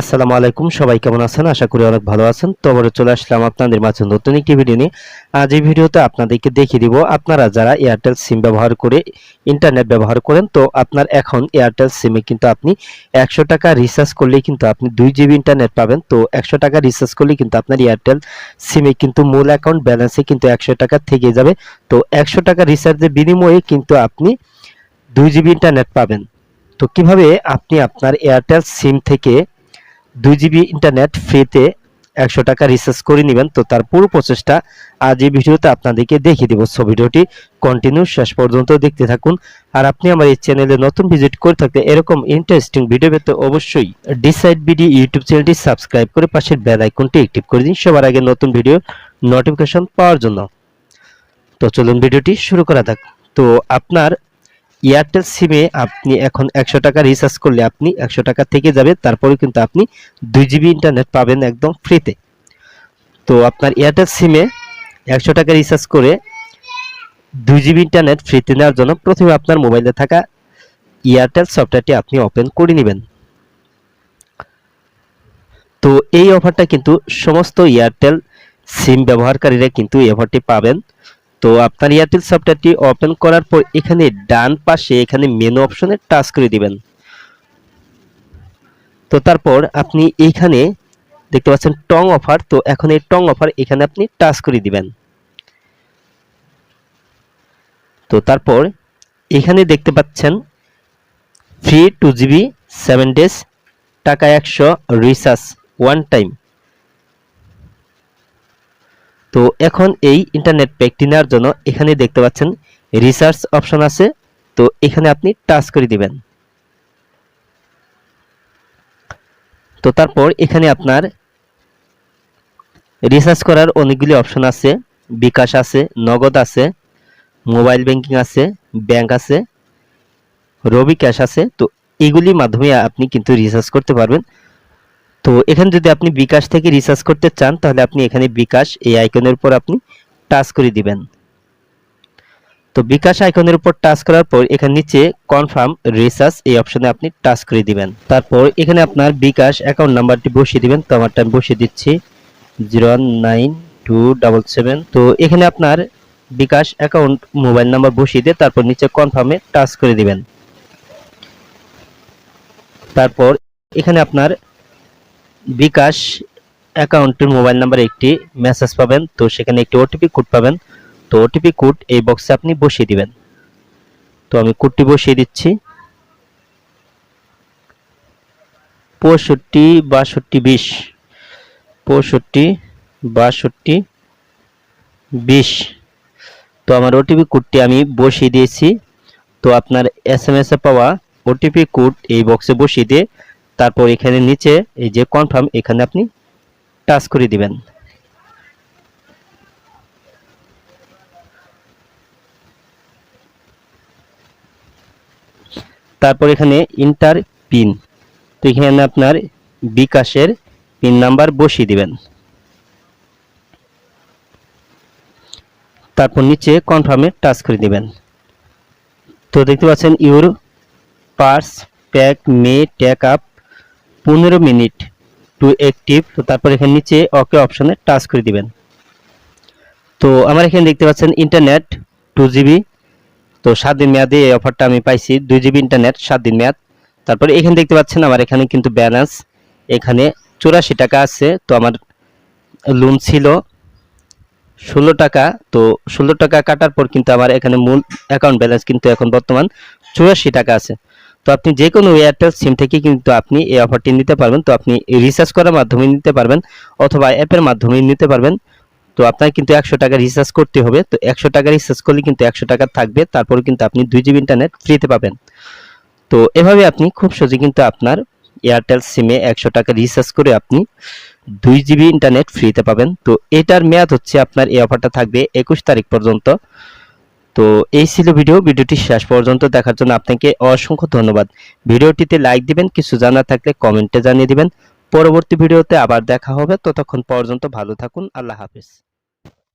আসসালামু আলাইকুম, সবাই কেমন আছেন? আশা করি অনেক ভালো আছেন। তো আবারও চলে আসলাম আপনাদের মাঝে নতুন একটি ভিডিও নিয়ে। আজ এই ভিডিওতে আপনাদেরকে দেখিয়ে দিব, আপনারা যারা এয়ারটেল সিম ব্যবহার করে ইন্টারনেট ব্যবহার করেন, তো আপনার এখন এয়ারটেল সিমে কিন্তু আপনি একশো টাকা রিচার্জ করলেই কিন্তু আপনি দুই জিবি ইন্টারনেট পাবেন। তো একশো টাকা রিচার্জ করলেই কিন্তু আপনার এয়ারটেল সিমে কিন্তু মূল অ্যাকাউন্ট ব্যালেন্সে কিন্তু একশো টাকা থেকে যাবে। তো একশো টাকা রিচার্জের বিনিময়ে কিন্তু আপনি দুই জিবি ইন্টারনেট পাবেন। তো কীভাবে আপনি আপনার এয়ারটেল সিম থেকে দুই জিবি ইন্টারনেট ফ্রিতে একশো টাকা রিচার্জ করে নেবেন। তো তার পুরো প্রচেষ্টা আজ এই ভিডিওতে আপনাদেরকে দেখিয়ে দেবো। সো ভিডিওটি কন্টিনিউ শেষ পর্যন্ত দেখতে থাকুন। আর আপনি আমার এই চ্যানেলে নতুন ভিজিট করে থাকলে এরকম ইন্টারেস্টিং ভিডিও পেতে অবশ্যই ডিসাইড বিডি ইউটিউব চ্যানেলটি সাবস্ক্রাইব করে পাশের বেল আইকনটি অ্যাক্টিভ করে দিন। সবার আগে নতুন ভিডিও নোটিফিকেশন পাওয়ার জন্য। তো চলুন ভিডিওটি শুরু করা যাক। তো আপনার এয়ারটেল সিমে আপনি এখন একশো টাকা রিচার্জ করলে আপনি একশো টাকা থেকে যাবে তারপরে কিন্তু আপনি দুই জিবি ইন্টারনেট পাবেন একদম ফ্রিতে তো। আপনার এয়ারটেল সিমে একশো টাকা রিচার্জ করে দুই জিবি ইন্টারনেট ফ্রিতে নেওয়ার জন্য প্রথমে আপনার মোবাইলে থাকা এয়ারটেল সফটওয়্যারটি আপনি ওপেন করে নেবেন। তো এই অফারটা কিন্তু সমস্ত এয়ারটেল সিম ব্যবহারকারীরা কিন্তু এই অফারটি পাবেন। তো আপনার এয়ারটেল সফটওয়্যারটি ওপেন করার পর এখানে ডান পাশে এখানে মেনু অপশনে টাচ করে দিবেন। তো তারপর আপনি এইখানে দেখতে পাচ্ছেন টং অফার, তো এখন এই টং অফার এখানে আপনি টাচ করে দিবেন। তো তারপর এখানে দেখতে পাচ্ছেন free two GB seven days টাকা একশো রিচার্জ ওয়ান টাইম তো এখন এই ইন্টারনেট প্যাকটি নেওয়ার জন্য এখানে দেখতে পাচ্ছেন রিসার্চ অপশন আছে। তো এখানে আপনি টাচ করে দিবেন। তো তারপর এখানে আপনার রিসার্চ করার অনেকগুলি অপশন আছে। বিকাশ আছে, নগদ আছে মোবাইল ব্যাংকিং আছে ব্যাংক আছে, রবি ক্যাশ আছে। তো এগুলির মাধ্যমে আপনি কিন্তু রিসার্চ করতে পারবেন। তো এখানে যদি আপনি বিকাশ থেকে রিসার্চ করতে চান, তাহলে আপনি এখানে বিকাশ এই আইকনের উপর আপনি টাচ করে দিবেন। তো বিকাশ আইকনের উপর টাচ করার পর এখানে নিচে কনফার্ম রিসার্চ এই অপশনে আপনি টাচ করে দিবেন। তারপর এখানে আপনার বিকাশ অ্যাকাউন্ট নাম্বারটি বসিয়ে দিবেন। তো আমারটা আমি বসিয়ে দিচ্ছি zero nine two double seven তো এখানে আপনার বিকাশ অ্যাকাউন্ট মোবাইল নাম্বার বসিয়ে দিয়ে তারপর নিচে কনফার্মে টাচ করে দিবেন। তারপর এখানে আপনার বিকাশ অ্যাকাউন্টের মোবাইল নাম্বারে একটি মেসেজ পাবেন, তো সেখানে একটি ওটিপি কোড পাবেন। তো ওটিপি কোড এই বক্সে আপনি বসিয়ে দিবেন। তো আমি কোডটি বসিয়ে দিচ্ছি। পঁয়ষট্টি, বাষট্টি, বিশ। পঁয়ষট্টি, বাষট্টি, বিশ। তো আমার ওটিপি কোডটি আমি বসিয়ে দিয়েছি। তো আপনার এস এম এস পাওয়া ওটিপি কোড এই বক্সে বসিয়ে দিয়ে তারপর এখানে নিচে এই যে কনফার্ম এখানে আপনি টাচ করে দিবেন। তারপর এখানে ইন্টার পিন তো এখানে আপনার বিকাশের পিন নাম্বার বসিয়ে দিবেন। তারপর নিচে কনফার্মে টাচ করে দিবেন। তো দেখতে পাচ্ছেন your purse pack may take up পনেরো মিনিট টু অ্যাক্টিভ তো তারপর এখানে নিচে ওকে অপশনে টাচ করে দিবেন। তো আমার এখানে দেখতে পাচ্ছেন ইন্টারনেট টু জিবি তো সাত দিন মেয়াদে এই অফারটা আমি পাইছি, দুই জিবি ইন্টারনেট সাত দিন মেয়াদ। তারপরে এখানে দেখতে পাচ্ছেন আমার এখানে কিন্তু ব্যালেন্স এখানে চুরাশি টাকা আছে, তো আমার লোন ছিল ষোলো টাকা, তো ষোলো টাকা কাটার পর কিন্তু আমার এখানে মূল অ্যাকাউন্ট ব্যালেন্স কিন্তু এখন বর্তমান চুরাশি টাকা আছে। তো আপনি যে কোনো এয়ারটেল সিম থেকে কিন্তু আপনি এই অফারটি নিতে পারবেন। তো আপনি রিচার্জ করার মাধ্যমে নিতে পারবেন অথবা অ্যাপের মাধ্যমে নিতে পারবেন। তো আপনার কিন্তু একশো টাকা রিচার্জ করতে হবে। তো একশো টাকা রিচার্জ করলে কিন্তু একশো টাকা থাকবে। তারপরে কিন্তু আপনি দুই জিবি ইন্টারনেট ফ্রিতে পাবেন। তো এভাবে আপনি খুব সহজে কিন্তু আপনার এয়ারটেল সিমে একশো টাকা রিচার্জ করে আপনি দুই জিবি ইন্টারনেট ফ্রিতে পাবেন। তো এটার মেয়াদ হচ্ছে আপনার এই অফারটা থাকবে একুশ তারিখ পর্যন্ত। তো এই ছিল ভিডিও। ভিডিওটি শেষ পর্যন্ত দেখার জন্য আপনাকে অসংখ্য ধন্যবাদ। ভিডিওটিতে লাইক দিবেন, কিছু জানা থাকলে কমেন্টে জানিয়ে দিবেন। পরবর্তী ভিডিওতে আবার দেখা হবে। ততক্ষণ পর্যন্ত ভালো থাকুন। আল্লাহ হাফিজ।